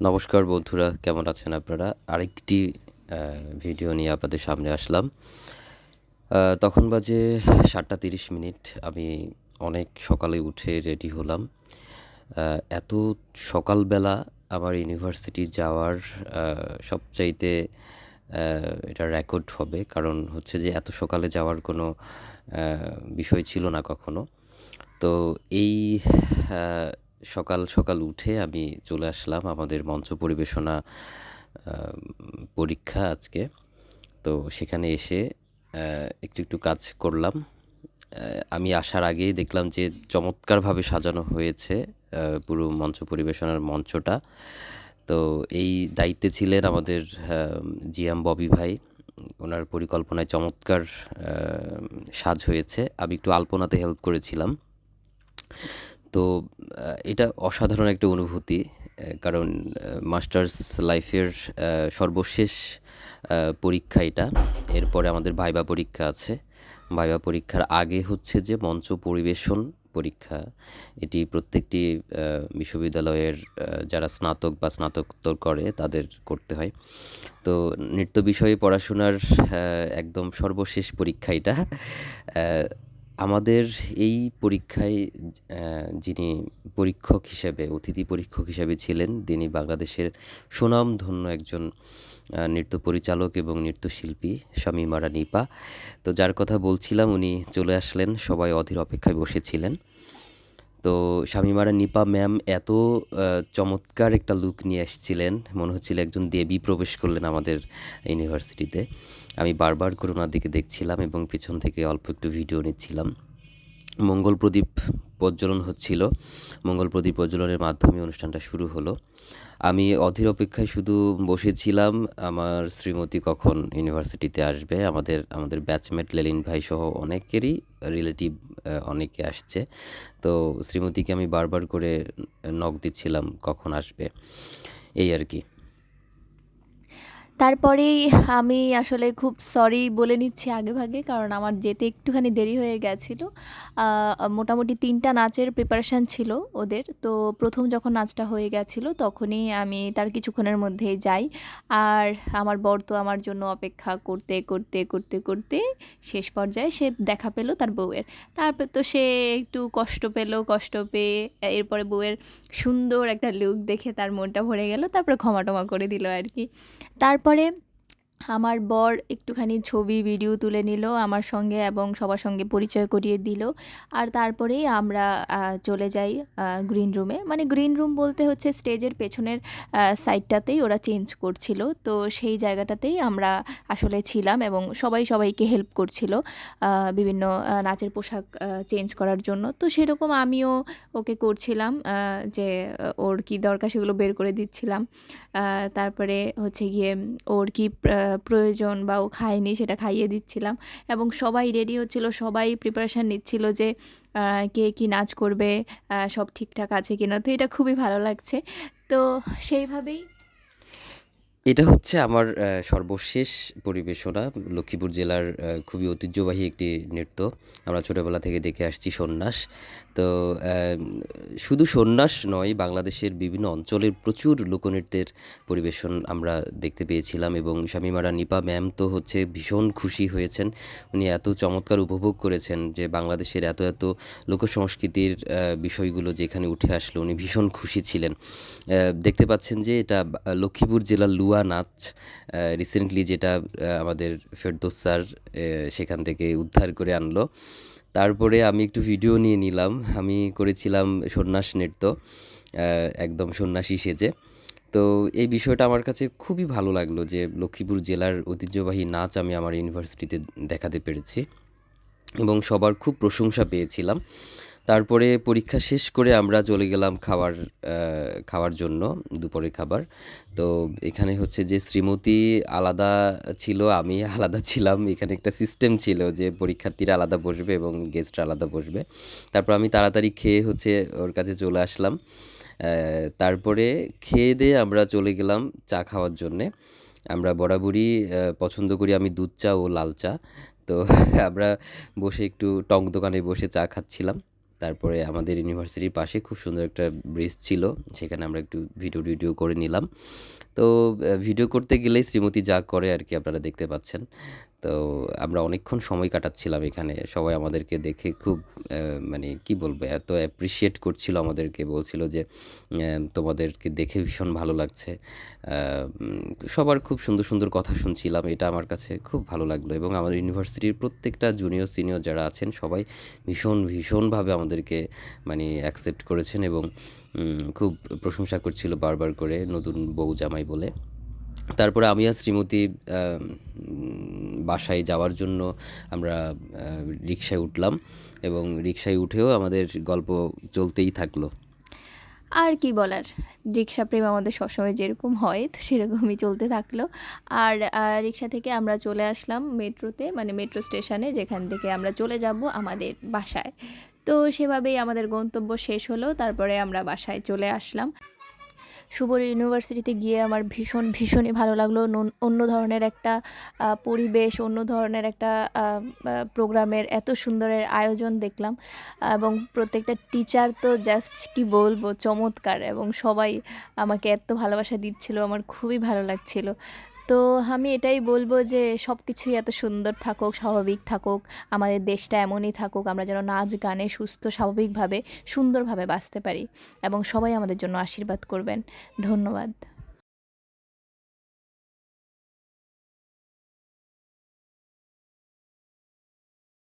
নমস্কার বন্ধুরা, কেমন আছেন আপনারা? আরেকটি ভিডিও নিয়ে আপনাদের সামনে আসলাম। তখন বাজে সাতটা তিরিশ মিনিট। আমি অনেক সকালে উঠে রেডি হলাম। এত সকালবেলা আমার ইউনিভার্সিটি যাওয়ার সবচাইতে এটা রেকর্ড হবে। কারণ হচ্ছে যে এত সকালে যাওয়ার কোনো বিষয় ছিল না কখনো। তো এই সকাল সকাল উঠে আমি চলে আসলাম আমাদের মঞ্চ পরিবেশনা পরীক্ষা আজকে। তো সেখানে এসে একটু একটু কাজ করলাম। আমি আসার আগেই দেখলাম যে চমৎকারভাবে সাজানো হয়েছে পুরো মঞ্চ পরিবেশনার মঞ্চটা। তো এই দায়িত্বে ছিলেন আমাদের জিএম ববি ভাই। ওনার পরিকল্পনায় চমৎকার সাজ হয়েছে। আমি একটু আলপনাতে হেল্প করেছিলাম। তো এটা অসাধারণ একটা অনুভূতি কারণ মাস্টার্স লাইফের সর্বশেষ পরীক্ষা এটা। এরপরে আমাদের ভাইবা পরীক্ষা আছে। ভাইবা পরীক্ষার আগে হচ্ছে যে মঞ্চ পরিবেশন পরীক্ষা। এটি প্রত্যেকটি বিশ্ববিদ্যালয়ের যারা স্নাতক বা স্নাতকোত্তর করে তাদের করতে হয়। তো, নৃত্য বিষয়ে পড়াশোনার একদম সর্বশেষ পরীক্ষা এটা। আমাদের এই পরীক্ষায় যিনি পরীক্ষক হিসেবে, অতিথি পরীক্ষক হিসেবে ছিলেন, তিনি বাংলাদেশের সুনামধন্য একজন নৃত্য পরিচালক এবং নৃত্যশিল্পী স্বামী মারা নিপা তো যার কথা বলছিলাম, উনি চলে আসলেন, সবাই অধীর অপেক্ষায় বসেছিলেন। তো স্বামীমারা নিপা ম্যাম এত চমৎকার একটা লুক নিয়ে এসেছিলেন। মনে হচ্ছিল একজন দেবী প্রবেশ করলেন আমাদের ইউনিভার্সিটিতে। আমি বারবার করে ওনার দিকে দেখছিলাম এবং পিছন থেকে অল্প একটু ভিডিও নিচ্ছিলাম। মঙ্গল প্রদীপ প্রজ্বলন হচ্ছিল। মঙ্গল প্রদীপ প্রজ্বলনের মাধ্যমে অনুষ্ঠানটা শুরু হলো। আমি অধীর অপেক্ষায় শুধু বসেছিলাম। আমার শ্রীমতী কখন ইউনিভার্সিটিতে আসবে? আমাদের আমাদের ব্যাচমেট লেলিন ভাই সহ অনেকেরই রিলেটিভ অনেকে আসছে। তো শ্রীমতীকে আমি বারবার করে নখ দিচ্ছিলাম, কখন আসবে? এই আর কি। তারপরেই আমি আসলে খুব সরি বলে নিচ্ছি আগেভাগে কারণ আমার যেতে একটুখানি দেরি হয়ে গেছিল। মোটামুটি তিনটা নাচের প্রিপারেশান ছিল ওদের। তো প্রথম যখন নাচটা হয়ে গেছিল, তখনই আমি তার কিছুক্ষণের মধ্যেই যাই। আর আমার বর তো আমার জন্য অপেক্ষা করতে করতে করতে করতে শেষ পর্যায়ে সে দেখা পেল তার বউয়ের। তারপর তো সে একটু কষ্ট পেল, কষ্ট পেয়ে এরপরে বউয়ের সুন্দর একটা লুক দেখে তার মনটা ভরে গেল, তারপরে ক্ষমা টমা করে দিল আর কি। তারপরে আমার বর একটুখানি ছবি ভিডিও তুলে নিল আমার সঙ্গে এবং সবার সঙ্গে পরিচয় করিয়ে দিল। আর তারপরেই আমরা চলে যাই গ্রিন রুমে মানে গ্রিন রুম বলতে হচ্ছে স্টেজের পেছনের সাইডটাতেই ওরা চেঞ্জ করছিল। তো সেই জায়গাটাতেই আমরা আসলে ছিলাম এবং সবাই সবাইকে হেল্প করছিল বিভিন্ন নাচের পোশাক চেঞ্জ করার জন্য। তো সেরকম আমিও ওকে করছিলাম যে, ওর কি দরকার সেগুলো বের করে দিচ্ছিলাম। তারপরে হচ্ছে গিয়ে ওর কি প্রয়োজন বা ও খায়নি সেটা খাইয়ে দিচ্ছিলাম। এবং সবাই রেডি হচ্ছিল, সবাই প্রিপারেশান নিচ্ছিল যে কে কি নাচ করবে সব ঠিকঠাক আছে কিনা। তো এটা খুবই ভালো লাগছে। তো সেইভাবেই এটা হচ্ছে আমার সর্বশেষ পরিবেশনা। লক্ষ্মীপুর জেলার খুবই ঐতিহ্যবাহী একটি নৃত্য। আমরা ছোটোবেলা থেকে দেখে আসছি সন্ন্যাস। তো শুধু সন্ন্যাস নয়, বাংলাদেশের বিভিন্ন অঞ্চলের প্রচুর লোকনৃত্যের পরিবেশন আমরা দেখতে পেয়েছিলাম এবং শামীমারা নিপা ম্যাম তো হচ্ছে ভীষণ খুশি হয়েছেন। উনি এত চমৎকার উপভোগ করেছেন যে বাংলাদেশের এত এত লোকসংস্কৃতির বিষয়গুলো যেখানে উঠে আসলো, উনি ভীষণ খুশি ছিলেন। দেখতে পাচ্ছেন যে এটা লক্ষ্মীপুর জেলার লুয়া নাচ রিসেন্টলি যেটা আমাদের ফেরদৌস স্যার সেখান থেকে উদ্ধার করে আনলো। তারপরে আমি একটু ভিডিও নিয়ে নিলাম। আমি করেছিলাম সন্ন্যাস নৃত্য একদম সন্ন্যাসী সেজে। তো এই বিষয়টা আমার কাছে খুবই ভালো লাগল যে লক্ষ্মীপুর জেলার ঐতিহ্যবাহী নাচ আমি আমার ইউনিভার্সিটিতে দেখাতে পেরেছি এবং সবার খুব প্রশংসা পেয়েছিলাম। তারপরে পরীক্ষা শেষ করে আমরা চলে গেলাম খাবার খাওয়ার জন্য, দুপুরের খাবার। তো এখানে হচ্ছে যে শ্রীমতী আলাদা ছিল, আমি আলাদা ছিলাম। এখানে একটা সিস্টেম ছিল যে পরীক্ষার্থীরা আলাদা বসবে এবং গেস্টরা আলাদা বসবে। তারপর আমি তাড়াতাড়ি খেয়ে হচ্ছে ওর কাছে চলে আসলাম। তারপরে খেয়ে দিয়ে আমরা চলে গেলাম চা খাওয়ার জন্যে। আমরা বরাবরই পছন্দ করি আমি দুধ চা ও লাল চা। তো আমরা বসে একটু টং দোকানে বসে চা খাচ্ছিলাম। তারপরে আমাদের ইউনিভার্সিটির পাশে খুব সুন্দর একটা ব্রিজ ছিল, সেখানে আমরা একটু ভিডিও টিডিও করে নিলাম। তো ভিডিও করতে গেলেই শ্রীমতী যা করে আর কি আপনারা দেখতে পাচ্ছেন। তো আমরা অনেকক্ষণ সময় কাটাচ্ছিলাম এখানে। সবাই আমাদেরকে দেখে খুব মানে কি বলব, এত অ্যাপ্রিসিয়েট করছিল আমাদেরকে, বলছিল যে তোমাদেরকে দেখে ভীষণ ভালো লাগছে। সবার খুব সুন্দর সুন্দর কথা শুনছিলাম, এটা আমার কাছে খুব ভালো লাগল। এবং আমাদের ইউনিভার্সিটির প্রত্যেকটা জুনিয়র সিনিয়র যারা আছেন, সবাই ভীষণ, ভীষণভাবে আমাদেরকে মানে অ্যাকসেপ্ট করেছেন এবং খুব প্রশংসা করছিল বারবার করে নতুন বউ জামাই বলে। তারপরে আমি আর শ্রীমতী বাসায় যাওয়ার জন্য আমরা আহ, রিকশায় উঠলাম এবং রিকশায় উঠেও আমাদের গল্প চলতেই থাকল। আর কি বলার রিক্সা প্রেম আমাদের সবসময় যেরকম হয় তো সেরকমই চলতে থাকল। আর রিক্সা থেকে আমরা চলে আসলাম মেট্রোতে মানে মেট্রো স্টেশনে যেখান থেকে আমরা চলে যাব আমাদের বাসায়। তো সেভাবেই আমাদের গন্তব্য শেষ হলো তারপরে আমরা বাসায় চলে আসলাম। শুভর ইউনিভার্সিটিতে গিয়ে আমার ভীষণ, ভীষণই ভালো লাগল। অন্য ধরনের একটা পরিবেশ, অন্য ধরনের একটা প্রোগ্রামের এত সুন্দরের আয়োজন দেখলাম। এবং প্রত্যেকটা টিচার তো জাস্ট কি বলব, চমৎকার এবং সবাই আমাকে এত ভালোবাসা দিচ্ছিল, আমার খুবই ভালো লাগছিল। তো আমি এটাই বলব যে সব কিছুই এত সুন্দর থাকুক, স্বাভাবিক থাকুক, আমাদের দেশটা এমনই থাকুক, আমরা যেন নাচ গানে সুস্থ, স্বাভাবিকভাবে সুন্দরভাবে বাঁচতে পারি এবং সবাই আমাদের জন্য আশীর্বাদ করবেন। ধন্যবাদ।